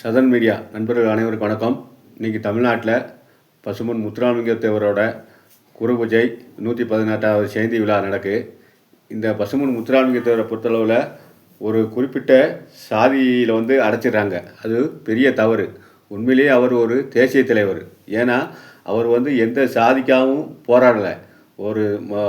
Sathan media. நண்பர்கள் அனைவருக்கும் வணக்கம். இன்றைக்கி தமிழ்நாட்டில் பசுமன் முத்துராமலிங்க தேவரோட குரு பூஜை நூற்றி பதினெட்டாவது ஜெயந்தி விழா நடக்கு. இந்த பசுமன் முத்துராமலிங்க தேவரை பொறுத்தளவில் ஒரு குறிப்பிட்ட சாதியில் வந்து அடைச்சிடுறாங்க. அது பெரிய தவறு. உண்மையிலேயே அவர் ஒரு தேசிய தலைவர். ஏன்னா அவர் வந்து எந்த சாதிக்காகவும் போராடலை. ஒரு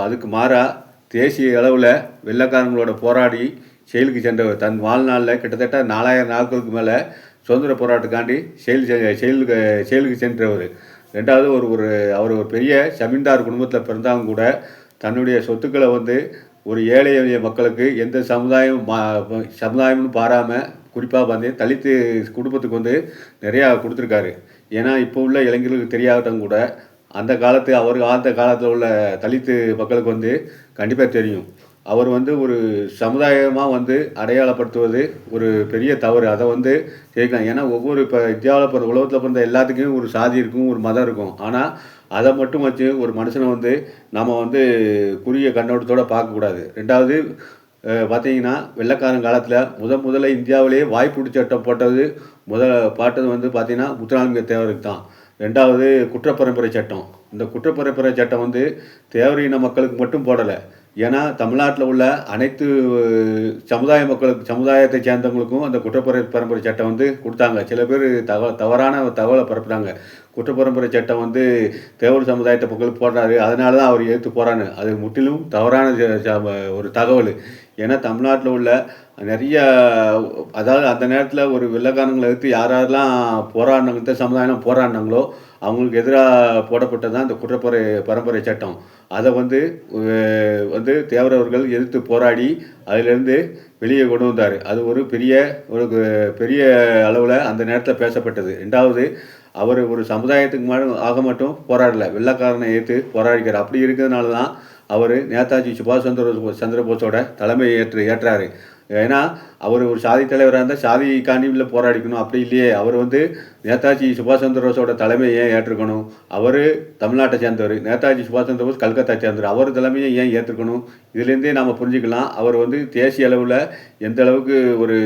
அதுக்கு மாறாக தேசிய அளவில் வெள்ளைக்காரங்களோட போராடி செயலுக்கு சென்றவர். தன் வாழ்நாளில் கிட்டத்தட்ட நாலாயிரம் நாட்களுக்கு மேலே சுதந்திர போராட்டத்துக்காண்டி செயல் செயலுக்கு செயலுக்கு சென்றவர். ரெண்டாவது ஒரு ஒரு அவர் ஒரு பெரிய ஜமீன்தார் குடும்பத்தில் பிறந்தாலும் கூட தன்னுடைய சொத்துக்களை வந்து ஒரு ஏழை எளிய மக்களுக்கு எந்த சமுதாயம் மா- சமுதாயம்னு பாராமல் குறிப்பாக வந்து தலித்து குடும்பத்துக்கு வந்து நிறையா கொடுத்துருக்காரு. ஏன்னா இப்போ உள்ள இளைஞர்களுக்கு தெரியாட்டும் கூட அந்த காலத்து அவர் ஆழ்ந்த காலத்தில் உள்ள தலித்து மக்களுக்கு வந்து கண்டிப்பாக தெரியும். அவர் வந்து ஒரு சமுதாயமாக வந்து அடையாளப்படுத்துவது ஒரு பெரிய தவறு. அதை வந்து ஜெயிக்கலாம் ஏன்னா ஒவ்வொரு இப்போ இந்தியாவில் பிறந்த உலகத்தில் பிறந்த எல்லாத்துக்குமே ஒரு சாதி இருக்கும் ஒரு மதம் இருக்கும். ஆனால் அதை மட்டும் வச்சு ஒரு மனுஷனை வந்து நம்ம வந்து குறுகிய கண்ணோட்டத்தோடு பார்க்கக்கூடாது ரெண்டாவது பார்த்தீங்கன்னா வெள்ளக்காரன் காலத்தில் முத முதல்ல இந்தியாவிலேயே வாய்ப்புடி சட்டம் போட்டது முதல் பாட்டது வந்து பார்த்திங்கன்னா முத்துராமலிங்க தேவருக்கு தான். ரெண்டாவது குற்றப்பரம்பரை சட்டம். இந்த குற்றப்பரம்பரை சட்டம் வந்து தேவரின மக்களுக்கு மட்டும் போடலை. ஏன்னா தமிழ்நாட்டில் உள்ள அனைத்து சமுதாய மக்களுக்கு சமுதாயத்தை சேர்ந்தவங்களுக்கும் அந்த குற்றப்பர பரம்பரை சட்டம் வந்து கொடுத்தாங்க. சில பேர் தவ தவறான தகவலை பரப்புகிறாங்க குற்றப்பரம்பரை சட்டம் வந்து தேவர் சமுதாயத்தை மக்களுக்கு போடுறாரு. அதனால தான் அவர் எதிர்த்து போகிறான்னு அது முற்றிலும் தவறான ஒரு தகவல். ஏன்னா தமிழ்நாட்டில் உள்ள நிறைய அதாவது அந்த நேரத்தில் ஒரு வெள்ளக்காரங்களை எடுத்து யார் யாரெல்லாம் போராடினாங்க இந்த சமுதாயம் போராடினாங்களோ அவங்களுக்கு எதிராக போடப்பட்டது தான் இந்த குற்றப்பரை பரம்பரை சட்டம். அதை வந்து வந்து தேவரவர்கள் எதிர்த்து போராடி அதிலிருந்து வெளியே கொண்டு வந்தார். அது ஒரு பெரிய ஒரு பெரிய அளவில் அந்த நேரத்தில் பேசப்பட்டது. ரெண்டாவது அவர் ஒரு சமுதாயத்துக்கு மட்டும் ஆக மட்டும் போராடலை. வெள்ளைக்காரனை ஏற்று போராடிக்கிறார். அப்படி இருக்கிறதுனால தான் அவர் நேதாஜி சுபாஷ் சந்திர சந்திரபோஸோட தலைமையை ஏற்று ஏற்றாரு. ஏன்னா அவர் ஒரு சாதி தலைவராக இருந்தால் சாதி காண்டியில் போராடிக்கணும். அப்படி இல்லையே. அவர் வந்து நேதாஜி சுபாஷ் சந்திர போஸோட தலைமையை ஏன் ஏற்றுக்கணும்? அவர் தமிழ்நாட்டை சேர்ந்தவர். நேதாஜி சுபாஷ் சந்திர போஸ் கல்கத்தா சேர்ந்தவர். அவர் தலைமையை ஏன் ஏற்றுக்கணும்? இதுலேருந்தே நாம் புரிஞ்சுக்கலாம். அவர் வந்து தேசிய அளவில் எந்த அளவுக்கு ஒரு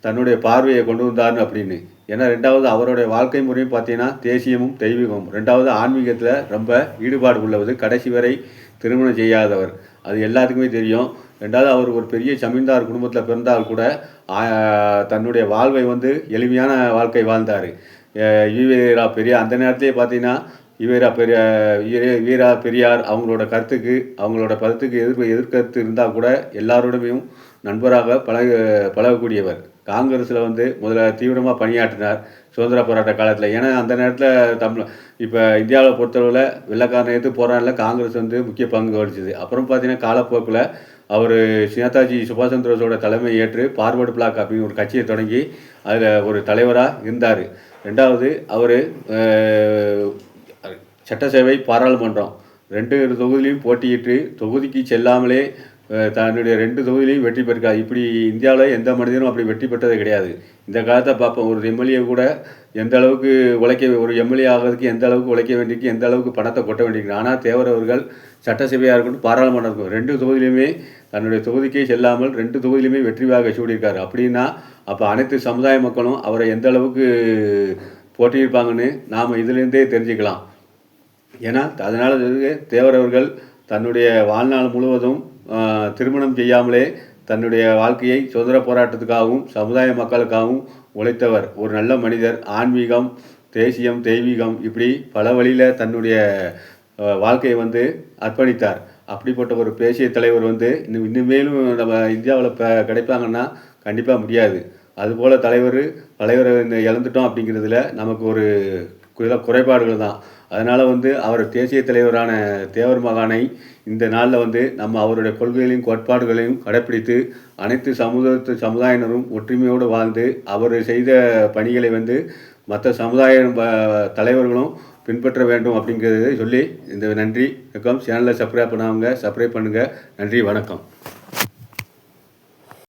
தன்னுடைய பார்வையை கொண்டு வந்தார்னு அப்படின்னு. ஏன்னா ரெண்டாவது அவருடைய வாழ்க்கை முறையும் பார்த்தீங்கன்னா தேசியமும் தெய்வீகமும். ரெண்டாவது ஆன்மீகத்தில் ரொம்ப ஈடுபாடு உள்ளவர். கடைசி வரை திருமணம் செய்யாதவர். அது எல்லாத்துக்குமே தெரியும். ரெண்டாவது அவர் ஒரு பெரிய ஜமீன்தார் குடும்பத்தில் பிறந்தால் கூட தன்னுடைய வாழ்வை வந்து எளிமையான வாழ்க்கை வாழ்ந்தார். ஈவேரா பெரியார். அந்த நேரத்திலே பார்த்தீங்கன்னா ஈவேரா பெரிய வீரா பெரியார் அவங்களோட கருத்துக்கு அவங்களோட கருத்துக்கு எதிர்ப்பு எதிர்கருத்து இருந்தால் கூட எல்லாரோடமையும் நண்பராக பழக பழகக்கூடியவர். காங்கிரஸில் வந்து முதல்ல தீவிரமாக பணியாற்றினார் சுதந்திர போராட்ட காலத்தில். ஏன்னா அந்த நேரத்தில் தமிழ் இப்போ இந்தியாவில் பொறுத்தளவில் வெள்ளக்காரன் எடுத்து போராடல காங்கிரஸ் வந்து முக்கிய பங்கு வகிச்சது. அப்புறம் பார்த்தீங்கன்னா காலப்போக்கில் அவர் நேதாஜி சுபாஷ் சந்திரோஸோட தலைமை ஏற்று பார்வர்டு பிளாக் அப்படின்னு ஒரு கட்சியை தொடங்கி அதில் ஒரு தலைவராக இருந்தார். ரெண்டாவது அவர் சட்டசேவை பாராளுமன்றம். ரெண்டு தொகுதியிலையும் போட்டியிட்டு தொகுதிக்கு செல்லாமலே தன்னுடைய ரெண்டு தொகுதியிலையும் வெற்றி பெற்றிருக்கார் இப்படி இந்தியாவில் எந்த மனிதனும் அப்படி வெற்றி பெற்றதே கிடையாது. இந்த காலத்தை பார்ப்போம். ஒரு எம்எல்ஏ கூட எந்த அளவுக்கு உழைக்க ஒரு எம்எல்ஏ ஆகிறதுக்கு எந்த அளவுக்கு உழைக்க வேண்டியிருக்கு எந்த அளவுக்கு பணத்தை கொட்ட வேண்டியிருக்கு. ஆனால் தேவர் அவர்கள் சட்டசபையாக இருக்கட்டும் பாராளுமன்றம் இருக்கும் ரெண்டு தொகுதியிலுமே தன்னுடைய தொகுதிக்கே செல்லாமல் ரெண்டு தொகுதியிலுமே வெற்றிவாக சூடியிருக்காரு. அப்படின்னா அப்போ அனைத்து சமுதாய மக்களும் அவரை எந்த அளவுக்கு போட்டியிருப்பாங்கன்னு நாம் இதுலேருந்தே தெரிஞ்சுக்கலாம். ஏன்னா அதனால் தேவரவர்கள் தன்னுடைய வாழ்நாள் முழுவதும் திருமணம் செய்யாமலே தன்னுடைய வாழ்க்கையை சுதந்திர போராட்டத்துக்காகவும் சமுதாய மக்களுக்காகவும் உழைத்தவர் ஒரு நல்ல மனிதர். ஆன்மீகம் தேசியம் தெய்வீகம் இப்படி பல வழியில் தன்னுடைய வாழ்க்கையை வந்து அர்ப்பணித்தார். அப்படிப்பட்ட ஒரு பேசிய தலைவர் வந்து இன்னும் இன்னுமேலும் நம்ம இந்தியாவில் இப்போ கிடைப்பாங்கன்னா கண்டிப்பாக முடியாது. அதுபோல் தலைவர் தலைவரை இழந்துட்டோம் அப்படிங்கிறதுல நமக்கு ஒரு குறை- குறைபாடுகள் தான். அதனால் வந்து அவர் தேசிய தலைவரான தேவர் மகானை இந்த நாளில் வந்து நம்ம அவருடைய கொள்கைகளையும் கோட்பாடுகளையும் கடைப்பிடித்து அனைத்து சமுதாயத்து சமுதாயினரும் ஒற்றுமையோடு வாழ்ந்து அவர் செய்த பணிகளை வந்து மற்ற சமுதாய ப- தலைவர்களும் பின்பற்ற வேண்டும் அப்படிங்கிறத சொல்லி இந்த நன்றி வணக்கம். சேனலை சப்ஸ்கிரைப் பண்ணாங்க சப்ஸ்கிரைப் பண்ணுங்கள் நன்றி வணக்கம்.